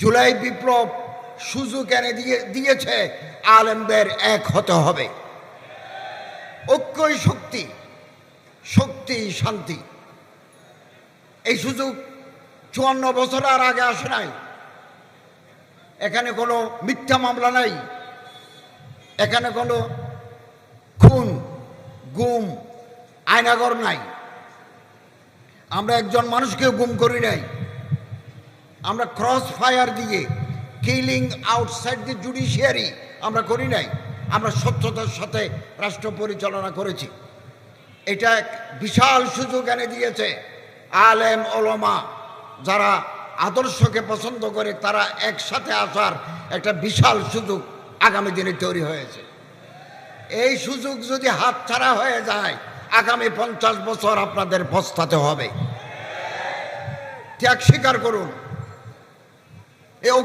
জুলাই বিপ্লব সুযোগ এনে দিয়ে, দিয়েছে আলেমদের এক হতে হবে। ঐক্যই শক্তি শক্তি শান্তি। এই সুযোগ চুয়ান্ন বছর আর আগে আসে নাই। এখানে কোনো মিথ্যা মামলা নাই। এখানে কোনো খুন, গুম আয়নাগর নাই। আমরা একজন মানুষকে গুম করি নাই। আমরা ক্রস ফায়ার দিয়ে কিলিং আউটসাইড দি জুডিশিয়ারি আমরা করি নাই। আমরা স্বচ্ছতার সাথে রাষ্ট্র পরিচালনা করেছি। এটা এক বিশাল সুযোগ এনে দিয়েছে আলেম ওলমা যারা আদর্শকে পছন্দ করে তারা একসাথে আসার একটা বিশাল সুযোগ আগামী দিনে তৈরি হয়েছে। এই সুযোগ যদি হাতছাড়া হয়ে যায়, আগামী পঞ্চাশ বছর আপনাদের পস্তাতে হবে। ত্যাগ স্বীকার করুন। Eu,